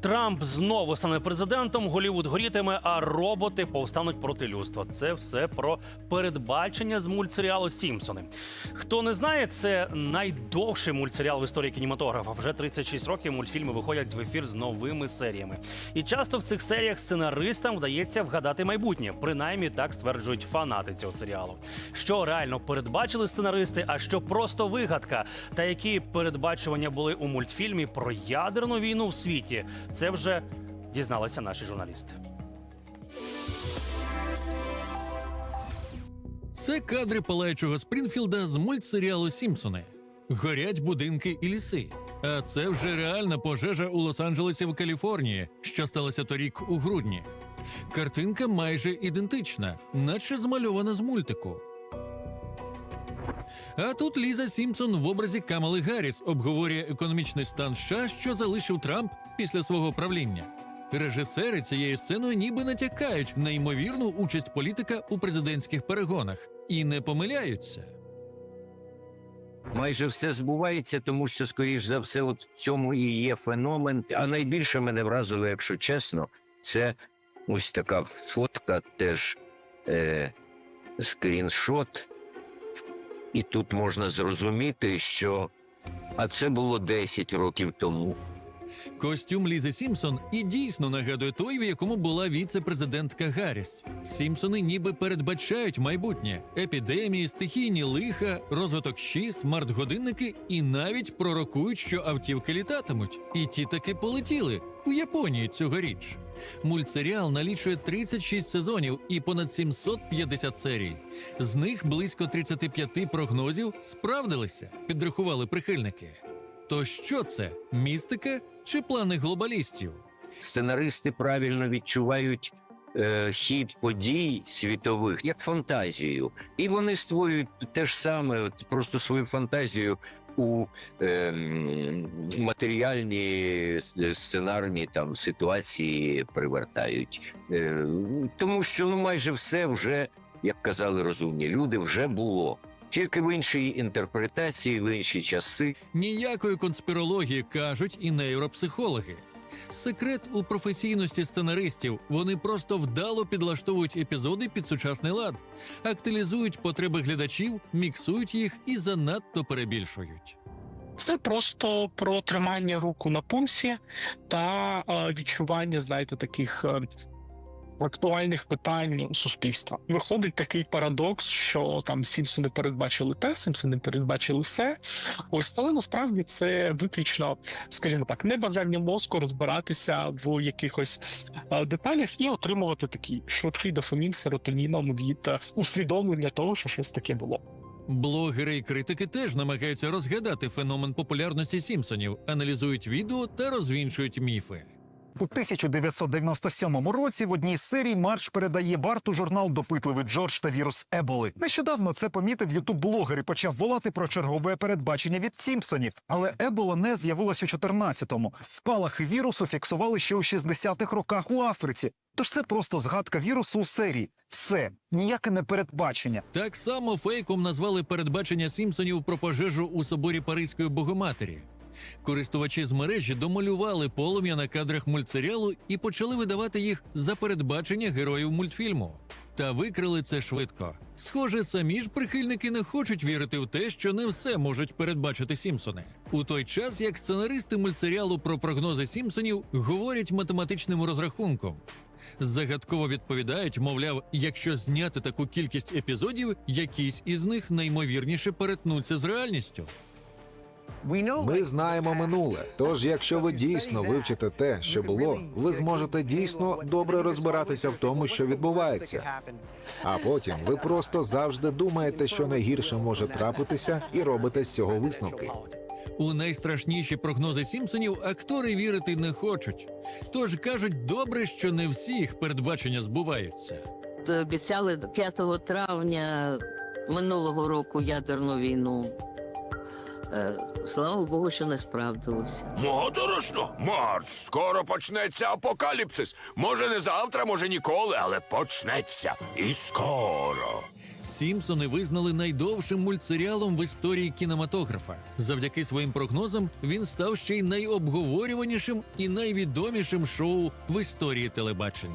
Трамп знову стане президентом, Голівуд горітиме, а роботи повстануть проти людства. Це все про передбачення з мультсеріалу Сімпсони. Хто не знає, це найдовший мультсеріал в історії кінематографа. Вже 36 років мультфільми виходять в ефір з новими серіями. І часто в цих серіях сценаристам вдається вгадати майбутнє. Принаймні так стверджують фанати цього серіалу. Що реально передбачили сценаристи, а що просто вигадка, та які передбачування були у мультфільмі про ядерну війну в світі. Це вже дізналися наші журналісти. Це кадри палаючого Спрінфілда з мультсеріалу Сімпсони. Горять будинки і ліси. А це вже реальна пожежа у Лос-Анджелесі в Каліфорнії, що сталося торік у грудні. Картинка майже ідентична, наче змальована з мультику. А тут Ліза Сімпсон в образі Камали Гарріс обговорює економічний стан США, що залишив Трамп після свого правління. Режисери цією сценою ніби натякають на ймовірну участь політика у президентських перегонах і не помиляються. майже все збувається, тому що, скоріш за все, от в цьому і є феномен. А найбільше мене вразило, якщо чесно, це ось така фотка, теж е, скріншот. І тут можна зрозуміти, що а це було 10 років тому. Костюм Лізи Сімпсон і дійсно нагадує той, в якому була віце-президентка Гарріс. Сімпсони ніби передбачають майбутнє: епідемії, стихійні лиха, розвиток щі, смарт-годинники і навіть пророкують, що автівки літатимуть. І ті таки полетіли у Японії цьогоріч. Мультсеріал налічує 36 сезонів і понад 750 серій. З них близько 35 прогнозів справдилися, підрахували прихильники. То що це? Містика чи плани глобалістів? Сценаристи правильно відчувають е, хід подій світових як фантазію, і вони створюють те ж саме, просто свою фантазію у е, матеріальні сценарні там ситуації привертають. Е, тому що ну майже все вже, як казали розумні люди, вже було. Тільки в іншій інтерпретації, в інші часи. Ніякої конспірології кажуть і нейропсихологи. Секрет у професійності сценаристів. Вони просто вдало підлаштовують епізоди під сучасний лад, актилізують потреби глядачів, міксують їх і занадто перебільшують. Це просто про тримання руку на пульсі та е, відчування, знаєте, таких е, актуальних питань суспільства. Виходить такий парадокс, що там Сімпсони передбачили те, Сімпсони передбачили все. Ось, але насправді це виключно, скажімо так, небажання мозку розбиратися в якихось е, деталях і отримувати такий швидкий дофамін серотоніном від е, усвідомлення того, що щось таке було. Блогери і критики теж намагаються розгадати феномен популярності Сімпсонів, аналізують відео та розвінчують міфи. У 1997 році в одній з серій Марч передає Барту журнал Допитливий Джордж та вірус Еболи. Нещодавно це помітив ютуб-блогер і почав волати про чергове передбачення від Сімпсонів. Але Ебола не з'явилась у 14-му. Спалахи вірусу фіксували ще у 60-х роках у Африці. Тож це просто згадка вірусу у серії. Все, ніяке не передбачення. Так само фейком назвали передбачення Сімпсонів про пожежу у соборі Паризької Богоматері. Користувачі з мережі домалювали полум'я на кадрах мультсеріалу і почали видавати їх за передбачення героїв мультфільму. Та викрили це швидко. Схоже, самі ж прихильники не хочуть вірити в те, що не все можуть передбачити Сімпсони. У той час, як сценаристи мультсеріалу про прогнози Сімпсонів говорять математичним розрахунком. Загадково відповідають, мовляв, якщо зняти таку кількість епізодів, якісь із них наймовірніше перетнуться з реальністю. Ми знаємо минуле. Тож, якщо ви дійсно вивчите те, що було, ви зможете дійсно добре розбиратися в тому, що відбувається. А потім ви просто завжди думаєте, що найгірше може трапитися, і робите з цього висновки. У найстрашніші прогнози Сімпсонів актори вірити не хочуть. Тож кажуть, добре, що не всі їх передбачення збуваються. обіцяли до 5 травня минулого року ядерну війну. Е, слава Богу, що не справдилося. Моторошно, Марч, скоро почнеться апокаліпсис. Може, не завтра, може ніколи, але почнеться. І скоро. Сімпсони визнали найдовшим мультсеріалом в історії кінематографа. Завдяки своїм прогнозам він став ще й найобговорюванішим і найвідомішим шоу в історії телебачення.